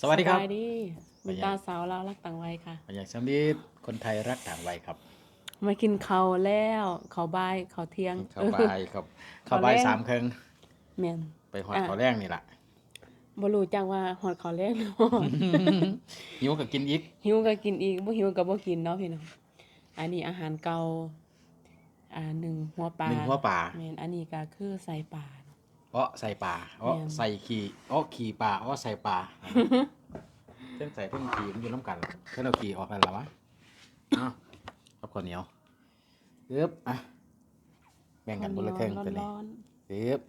สวัสดีครับสบายดีบุญตาสาวเราวรักต่างวัยค่ะมาอย่างสำลีคนไทยรักต่างวัยครับ มากินข้าวแล้วข้าวบ่ายข้าวเที่ยง เข้าบายครับเข้าบายสามครึ่งแม่นไปหอดอะข้าวแรกนี่แหละบ่รู้จักว่าฮอดข้าวแลงหรือฮอดหิวก็กินอีกหิวก็กินอีกบ่หิวก็บ่กินเนาะพี่น้องอันนี้อาหารเก่าอ่าหนึ่งหัวปลาหนึ่งหัวป่า แม่นอันนี้ก็คือใส่ปลาเนาะ อ้อใส่ปลาอ้อแม่น ใส่ขี่อ้อขี่ปลาอ้อใส่ปลาเส้นใส่เพิ่งขี่มันอยู่น้ำกันเส้นเอาขี่ออกกันแล้ววะเอ้าครับข้าวเหนียวปึ๊บอะแบ่งกันบนละเครื่องตัวนี้ ร้อนปึ๊บ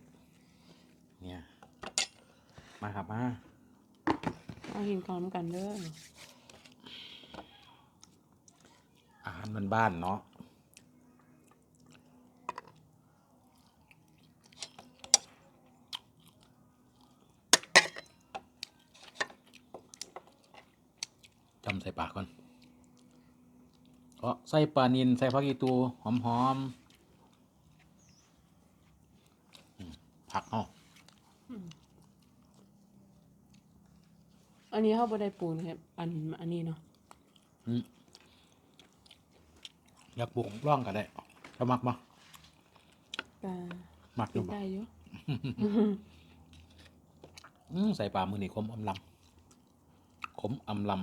เนี่ย มาครับมาๆเอากินข้าวนำกันเด้ออาหารมันบ้านๆเนาะ ใส่ปากก่อนก็ใส่ปลานินใส่ผักอีตูหอมหอมๆอืมผักเนาะอันนี้เฮาบ่ได้ปรุงนะครับ อันอันนี้เนาะอืมอยากปลูกร่องก็ได้ก็มักมาก็มักอกิยู่นบ่ได้อยู่อืมใส่ปลามือนี่ขมอำลำขมอำล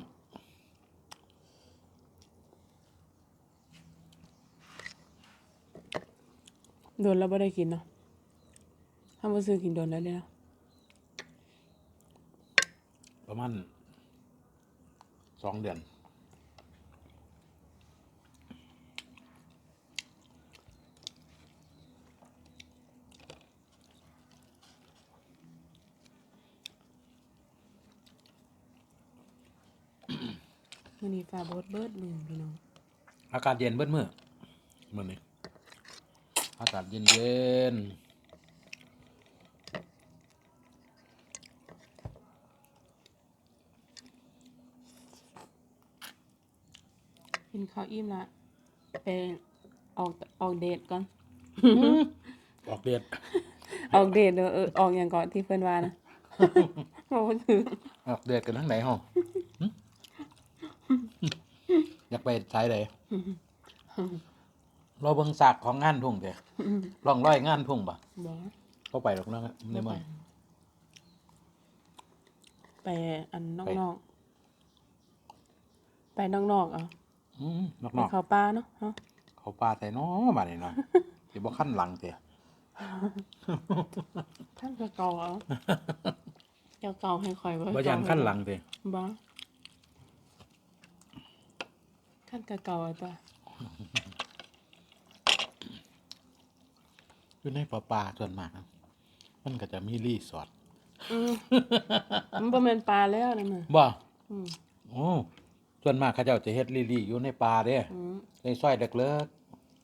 โดนแล้วบ่ได้กินเนาะถ้าบ่ซื้อกินโดนแล้วเลยเนาะำประมาณสองเดือน มื้อนี้ฟ้าบ่เบิดมือพี่น้อง อากาศเย็นเบิ้มือมือนี้ อากาศเย็นเย็นกินข้าวอิ่มละไปออกออกเดทก่อน ออกเดือดออกเดทเด้อเออออกหยังก่อนที่เพิ่นว่านะบ่ถึงออกเดือดกันทั้งไหนห้องหึอยากไปใช้ใด เราเบิ่งสากของงานทุ่งเถอะลองร้อยงานทุ่งปะบ่ก็ไปหรอกเนาะในเมืองไปอันนอกๆไปนอกๆเอะอืมนไปอกเข้าป่าเนาะฮะๆเขาปลาใส่น้อมาเนี่เนาะสิบ่ขั้นหลังเถอะท่านก็เก่าเอาเจ้าเก่าให้ข่อยบ่บ่ยันขั้นหลังเถอะบ่ท่านก็เก่าเอาตัว อยู่ในป่าป่าส่วนมากนะมันก็จะมีรีสอร์ทอืมมันบ่แม่นปลาแล้วนะมึงบ่อืมโอ้ส่วนมากเขาเจ้าจะเฮ็ดลีลี่อยู่ในป่าเด้อืมในซอยเด็กเลิก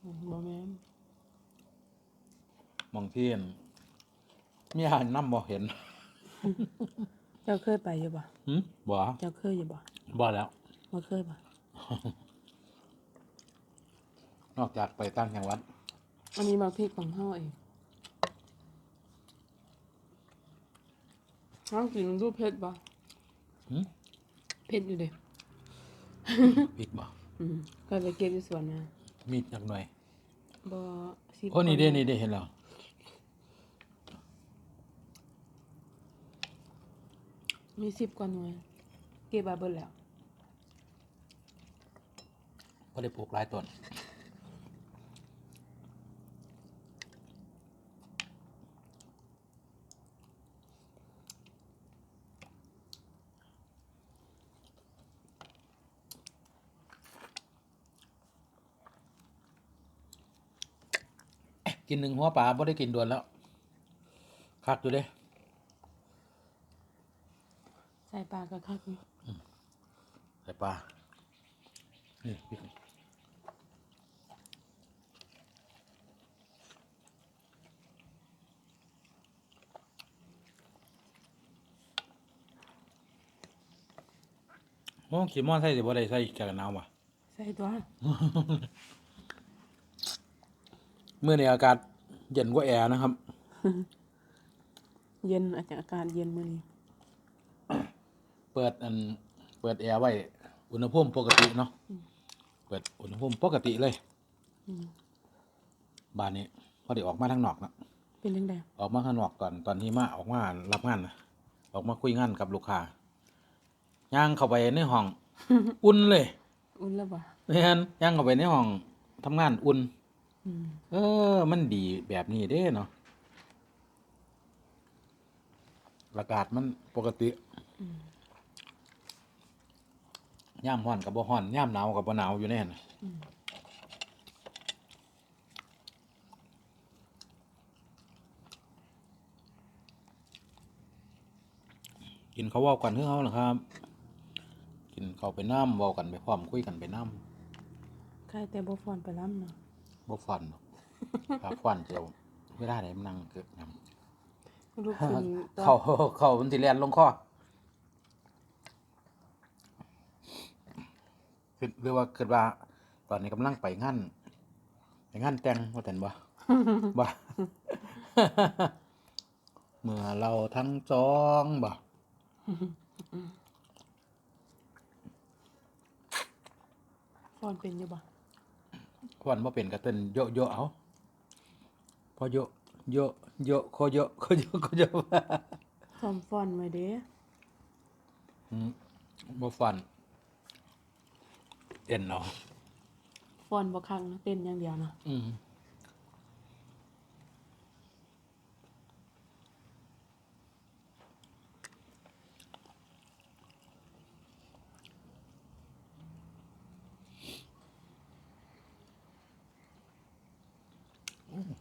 อืมบ่แม่นๆหมองเทียนมีอาหารนำบ่เห็นเจ้าเคยไปอยู่บ่หึบ่เจ้าเคยอยู่บ่บ่แล้ว บ่เคยบ่นอกจากไปตั้งจังหวัด อันนี้มาพริกของเฮาเองน้องกินรูปเผ็ดบ่หึเผ็ดอยู่เด้ผิดบ่อืมก็ไปเก็บอยู่สวนมามีจักหน่อยบ่สิบโอ้นี่เด้กว่าหนี่เด้เห็นแล้วมีสิบกว่าหน่วย เก็บมาเบิดแล้วบ่ได้ปลูกหลายต้น กินหนึ่งหัวปลาบ่ได้กินด่วนแล้วคักอยู่เด้ใส่ปลากระคักอยู่ใส่ปลานี่พริกโอ้ขีมอนใส่สิบ่ได้ใส่จากหนาวว่ะใส่ตัว เมื่อในอากาศเย็นกว่าแอร์นะครับ เย็นอาจจะอากาศเย็นมื้อนี้เเปิดอันเปิดแอร์ไว้อุณหภูมิปกติเนาะเปิดอุณหภูมิปกติเลยอืมบ้านนี้พอได้ออกมาทางนอกเนาะเป็นจังไดออกมาข้างนอกก่อนตอนที่มาออกมารับงานนะออกมาคุยงานกับลูกค้าย่างเข้าไปในห้อง อุ่นเลย อุ่นแล้วบ่แม่นย่างเข้าไปในห้องทำงานอุ่นอืม เออ มันดีแบบนี้เด้เนาะอากาศมันปกติย่ามร้อนกับบ่ร้อนย่ามหนาวกับบ่หนาวอยู่แน่นน่ะกินเขาวเว้ากันเฮือเฮาล่ะครับ กินเขาวไปน้ำเว้ากันไปพร้อมคุยกันไปน้ำใครแต่บ่ฟ้อนไปล้ำเนาะ บ่ฟันหรอกถ้าฟันเจียวเวลาไหนมันนั่งเกิดน้ลูกขึ้นำตัวเข้าเข้ามันสิแล่นลงคอคือหรือว่าคิดว่า ตอนนี้กำลังไปงานไปงานแต่งว่าแต่นบ่ บ่ เมื่อเราทั้งสองบ่ฟ้อนเป็นอยู่บ่ ควันบ่เป็นก็เต้นโยโยเอาพอโยโยโยโคโยโคโยโคโยซ้อมฟ้อนไว้เด้อืมบ่ฟันเต้นเนาะฟ้อนบ่ครั้งนะเต้นอย่างเดียวนะอืม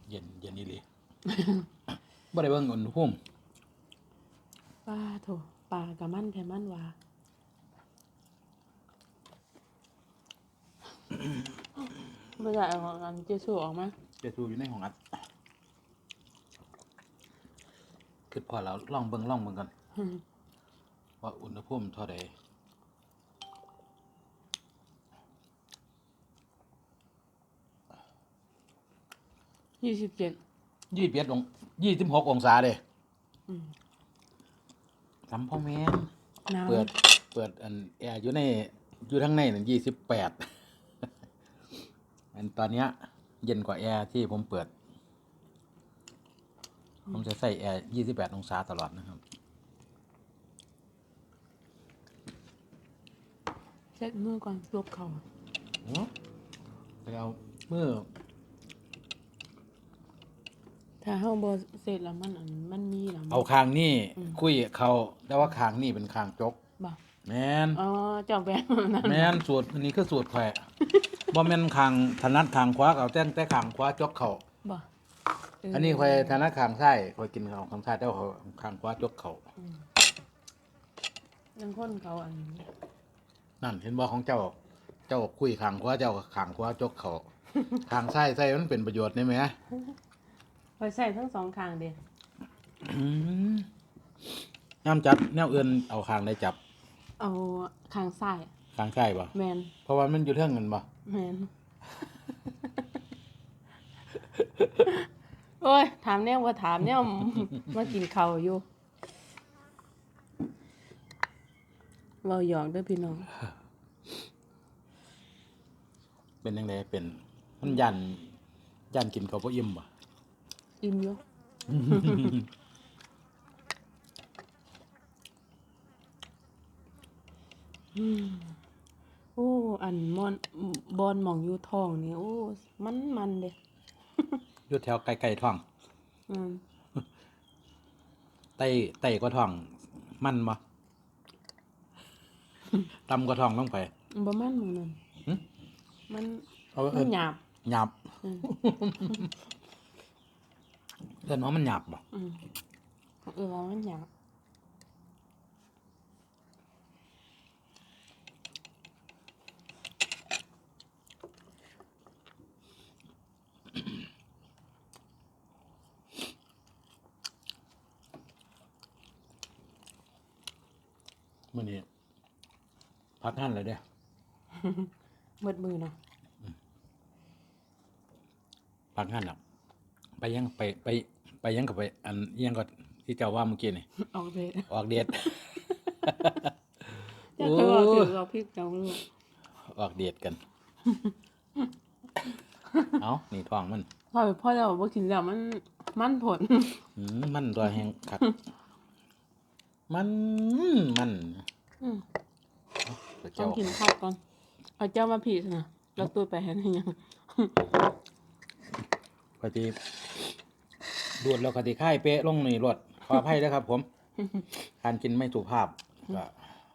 เย็นเย็นนี่เลย บ่ได้เบิ่งอุณหภูมิป้าโถปลากับมันแท้มันว่าบ่ได้เอาอันเจสูออกมาเจะดูอยู่ในห้องอัดคือพอแล้วลองเบิ่งลองเบิ่งกันอืมว่าอุณหภูมิเท่าใดยี่สิบเจ็ด ยี่สิบเอ็ดองยี่สิบหกองศาเด้อืมทำพ่อแม่นหนาวเปิด เปิดอันแอร์อยู่ใน อยู่ทั้งในนั่นยี่สิบแปด อันตอนเนี้ย เย็นกว่าแอร์ที่ผมเปิด ผมจะใส่แอร์ยี่สิบแปดองศาตลอดนะครับ เช็ดมือก่อนลบเขา โอ้ไปเอาเมื่อ ถ้าเฮาบ่เสร็จแล้วมันอันมันมีแล้วมัน เอาคางนี่อืม คุยกับเขาแต่ว่าคางนี่เป็นคางจก บ่แมนอ๋อเจ้าแบงนั่นแมนสูตรอันนี้คือสูตรแขวะบ่แม่นคางถนัดคางขวาเอาแต่งแต่คางขวาจกเขาบ่เอันนี้คอยถนัดคางซ้ายคอยกินเขาคางซ้ายแต่ว่าเขาคางขวาจกเขาบางคนเขาอันนั่นเห็นบ่ของเจ้า เจ้าคุยคางขวาเจ้าคางขวาจกเขาคางซ้ายใส่มันเป็นประโยชน์ได้ไหม คอยใส่ทั้งสองข้างเด้อืมย่ำจับแนวอื่นเอาคางได้จับ เอาข้างซ้ายคางซ้ายบ่แมนเพราะว่ามันอยู่เทิงกันบ่แมนโอ้ย ถามแนวว่าถามแนวมากินข้าวอยู่เว้าหยอกเด้อพี่น้อง เป็นยังไงเป็น มันยันยันกินเขาวบ่อิ่มบ่ อิ่มอยู่อืมโอ้ อันมอนบอนหมองอยู่ท้องนี่โอ้ มันมันเด้อยู่แถวไกลๆท้องอืมไต้ไต้ก็ท้อง มันบ่ตำก็ท้องลงไปบ่มันหมองนั่นหึมันเอามัเอิ้นนหยาบหยาบ อืมเอิ้นว่ามันหยาบบ่อืมเออว่ามันหยาบมื้อนี้พักงานเลยเด้อเบิดมือเนาะพักงานแล้วไปยังไปไป ไปยังกับไป อันอิหยังก็ที่เจ้าว่าเมื่อกี้นี่ออกเดทออกเดทจะเคยบอกถึงเราพริกเจ้าลูกออกเดทกัน เอานี่ท้องมันพ่อพ่อเราบอกว่ากินแล้วมัน มันผลอืมมันตัวแห้งคักมันมันอืมเดี๋ยวต้อเจ้างกินข้าวก่อน เอาเจ้ามาผีนะเราตัวไปให้ยังกติดู ดแล้วกติค่ายเป๊ะลงนี่รวดขออภัยนะครับ ผม การกินไม่สุภาพก็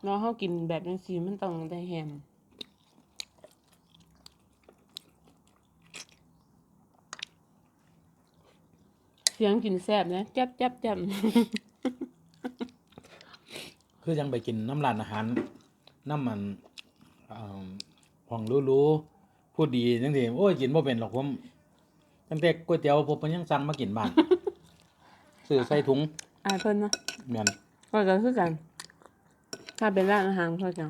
เราเขากินแบบนี้สีมันต้องได้แฮมเสียงกินแซ่บนะจับจับจับคือยังไปกินน้ำร้านอาหาร น้ำมันอ่าห้องรู้ๆพูดดีจังสิโอ้ยกินบ่เป็นหรอกผมตั้งแต่ก๋วยเตี๋ยวผมมันยังสั่งมากินบ้าน ซื้อใส่ถุงอายเพิ่นเนาะเมียนก็จะคือกัน ถ้าเป็นร้านอาหารเขาจะ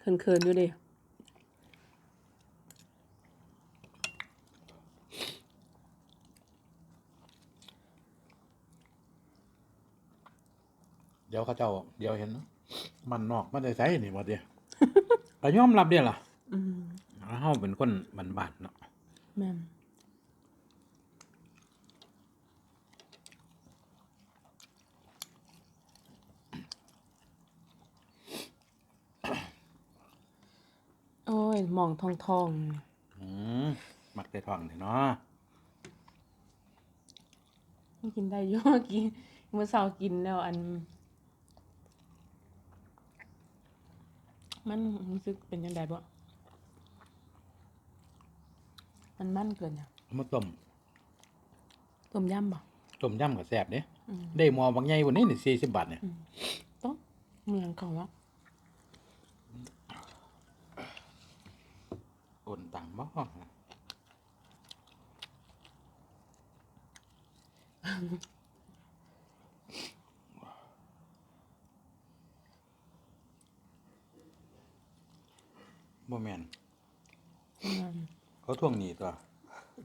เคินเคินๆอยู่ดิเดี๋ยวเขาเจ้าเดี๋ยวเห็นเนาะมันนอกมันได้ใส่นี่บ่เดียวก็ยอมรับเดียวล่ะอืมเฮาเป็นคนบ้านๆเนาะแม่น หมองทองทองอืมมักได้ท้องนี่เนาะๆมันกินได้เยอะกินเมื่อเช้ากินแล้วอัน มันรู้สึกเป็นยังไงบ่มันมั่นเกินอะเอามาต้มต้มยำบ่ต้มยำก็แซ่บเด้อืมได้หมอบางใหญ่กว่านี้นี่40บาทเนี่ย ต้องเมืองเขาวะ โอนตังค์บ่บ่แม่นอืมเขาทวงหนี้ตัว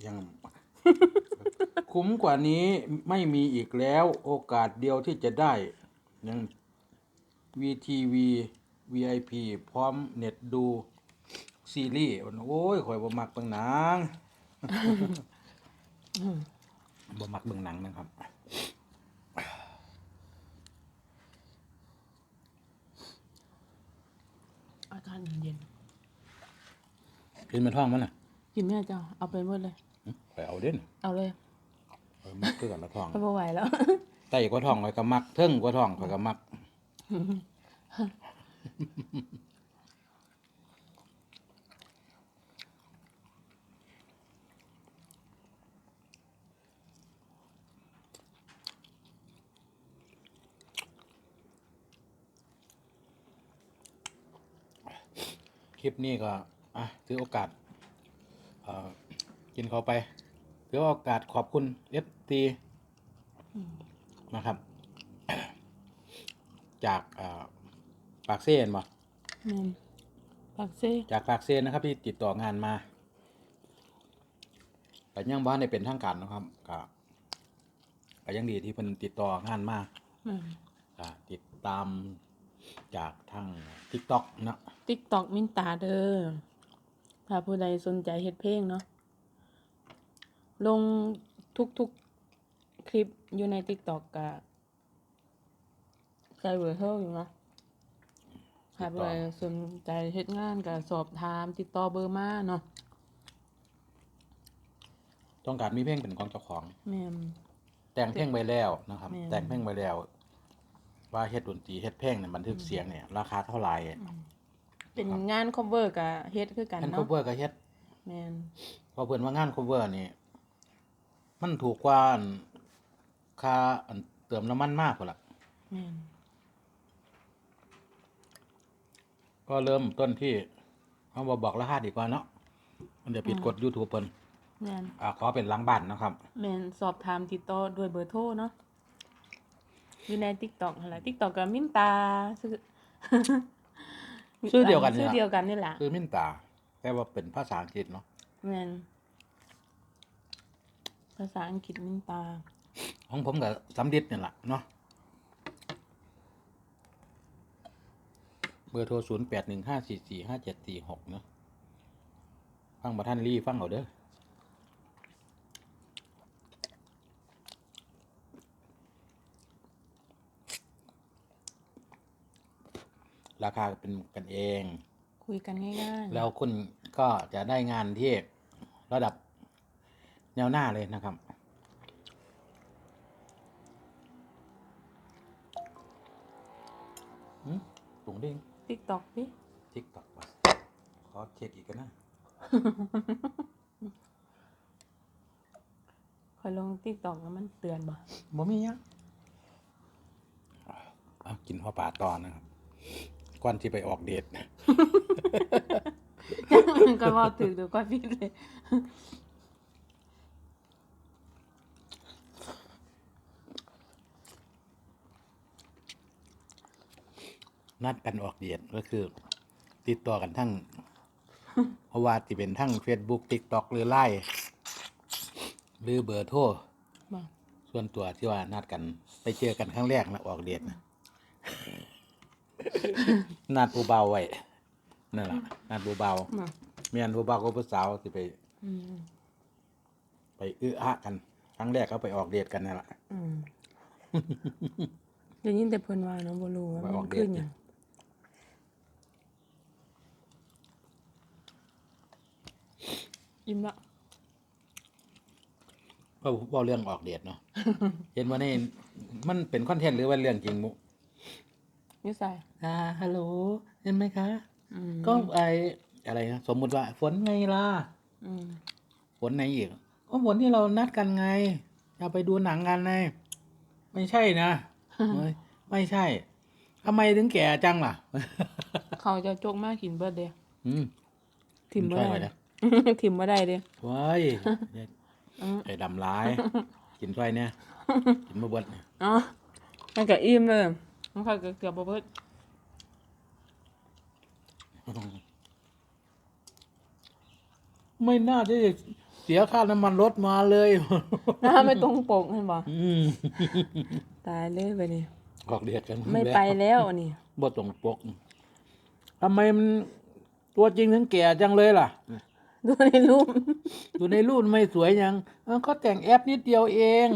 ยังคุ้มกว่านี้ไม่มีอีกแล้วโอกาสเดียวที่จะได้ยัง VTV VIP พร้อมเน็ตดู ซีรีส์โอ้ยข่อยบ่มักเบิ่งหนังอืมบ่มักเบิ่งหนังนะครับอากาศเย็นกินมันท้องมันน่ะๆกินแม่เจ้าเอาไปหมดเลยหึข่อยเอาเด่นเอาเลยข่อยมักคือกันละท้องไม่ไหวแล้วไต้กว่าท้องข่อยก็มักเทิงกว่าท้องข่อยก็มัก ลิปนี้ก็อะถือโอกาสเอ่อกินเขาไปถือโอกาสขอบคุณเอฟตีนะครับ จากเอ่อปากเซ่นมาแม่นปักเซ่จากปากเซ่นนะครับ ที่ติดต่องานมาแต่ยังบ้านในเป็นทางการนะครับก็ก็ยังดีที่เพิ่นติดต่องานมาแม่นก็ติดตาม จากทาง TikTok นะติ๊กตอกมินตาเด้อถ้าผู้ใดสนใจเฮ็ดเพลงเนาะ ลงทุกๆคลิปอยู่ในติ๊กตอกกะใส่เบอร์โทรอยู่เนาะถ้าผู้ใดสนใจเฮ็ดงานก็สอบถามติดต่อเบอร์มาเนาะต้องการมีเพลงเป็นของเจ้าของ แม่น แต่งเพลงไว้แล้วนะครับแม่นแต่งเพลงไว้แล้ว ว่าเฮ็ดดนตรีเฮ็ดเพลงเนี่ยบันทึกเสียงเนี่ยราคาเท่าไหร่เป็นงาน cover กับเฮ็ดคือกันงาน เนาะ cover ก็เฮ็ดแม่นเพราะเพิ่นว่างาน cover นี่มันถูกกว่าอันค่าอันเติมน้ำมันมากพุ่นล่ะ แม่นก็เริ่มต้นที่เขาบ่บอกราคาดีกว่าเนาะมันเดี๋ยวผิดกฎ YouTube เพิ่นแม่นอ่าขอเป็นหลังบ้านนะครับ แม่นสอบถามติดต่อด้วยเบอร์โทรเนาะ อยู่ใน TikTok หั่นล่ะ TikTok กับมินตาชื่อชื่อเดียวกันนี่ชื่อล่ะเดียวกันนี่แหละคือมินตา แต่ว่าเป็นภาษาอังกฤษเนาะแม่นภาษาอังกฤษมินตา ของผมก็สำดิดนี่แหละเนาะบอร์โทรศูนย์แปดหนึ่งห้าสี่สี่ห้าเจ็ดสี่หกเนาะฟังมาท่านรีฟังเอาเด้อ ราคาเป็นกันเอง คุยกันง่ายๆ แล้วคุณก็จะได้งานที่ระดับแนวหน้าเลยนะครับหืมตุงเด้งติ๊กตอกพี่ทิกตอกวะขอเช็คอีกกันนะ คอยลงติ๊กตอกแล้วมันเตือนบ่บ่มีหยังเอากินหัวปลาตอนนะครับ ก่อนที่ไปออกเดทนะมันก็ว่าถึกเดี๋ยวก็พี่เลย นัดกันออกเดทก็คือ ติดต่อกันทั้ง เพราะว่าที่เป็นทั้ง Facebook TikTok หรือไลน์หรือเบอร์โทรบ่ ส่วนตัวที่ว่านัดกัน ไปเจอกันครั้งแรกนะออกเดทนะ นัดผู้เบาไว้นั่นแหละนัดผู้เบาบ่เมียนผู้เบากับผู้สาวที่ไป อืมไปอื้ออะกัน ครั้งแรกเขาไปออกเดทกันนั่นแหละ อืมเดี๋ยวยินแต่เพิ่นว่าเนาะบ่รู้ว่าไปอมัอนกเดท ขึ้นหยังอิ่มละก็ว่าเรื่องออกเดทเนาะ เห็นว่านี่มันเป็นคอนเทนต์หรือว่าเรื่องจริงมุ อยู่ใส่อ่าฮัลโหลเห็นไหมคะ อืมก็ไออะไรนะสมมุติว่า ฝนไงล่ะ อืมฝนไหนอีกก็ฝนที่เรานัดกันไงจะไปดูหนังกันไงไม่ใช่นะเฮ้ยไม่ใช่ทำไมถึงแก่จังล่ะ เขาจะจกมากินเบิดเด้อืมถิ่มบ่ช่วยหน่ได้อยนะถิ่มบ่ได้เด้ว้ายอืมไอ้ดำร้าย กินช่วยเนี่ย กินมาบดอ๋อมันก็อิ่มเลย มันก็เกือบบ่เบิดไม่น่าจะเสียค่าน้ำมันรถมาเลยน้าไม่ตรงปกเห็นบ่อืมตายเลยไปนี่ออกเดียดกันไม่ไปแล้วนี่บ่ตรงปกทำไมมันตัวจริงถึงแก่จังเลยล่ะ ดูในรูปดูในรูปไม่สวยยังเอ้าก็แต่งแอปนิดเดียวเอง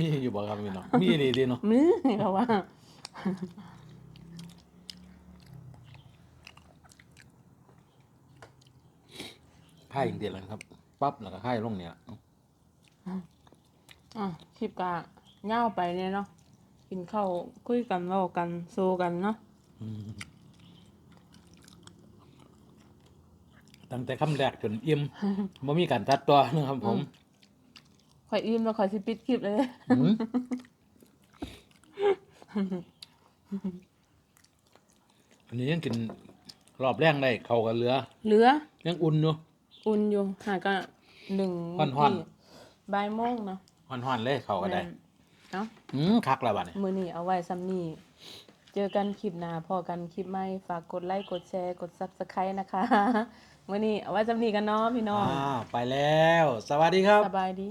มีอยู่บ่ครับพี่น้องมีดีดีเนาะมือเขาว่าค่ายอย่างเดียวเลยครับ ปั๊บแล้วก็ค่ายลงเนี่ยอะคลิปกะเง่าวไปเนี่ยเนาะกินข้าวคุยกันเว้ากันโซกันเนาะอืมตั้งแต่คำแรกจนอิ่มบ่มีการตัดต่อนะครับผม ข่อยอิ่มแล้วข่อยสิปิดคลิปเลยอืมอันนี้ยังกินรอบแรกได้เข้ากันเหลือเหลือ ยังอุ่นอยู่ อุ่นอยู่หาก็หนึ่งฮ้อนๆ ที่บ่ายโมงเนาะห่อนๆเลยเข้ากันได้แม่นเนาะอืมคักแล้วบัดนี้ มือนี้เอาไว้ซ้ำนี่เจอกันคลิปหน้าพอกันคลิปใหม่ฝากกดไลค์กดแชร์กด Subscribe นะคะมือนี้เอาไว้ซ้ำนี่กันเนาะพี่น้องอ่าไปแล้ว สวัสดีครับ สบายดี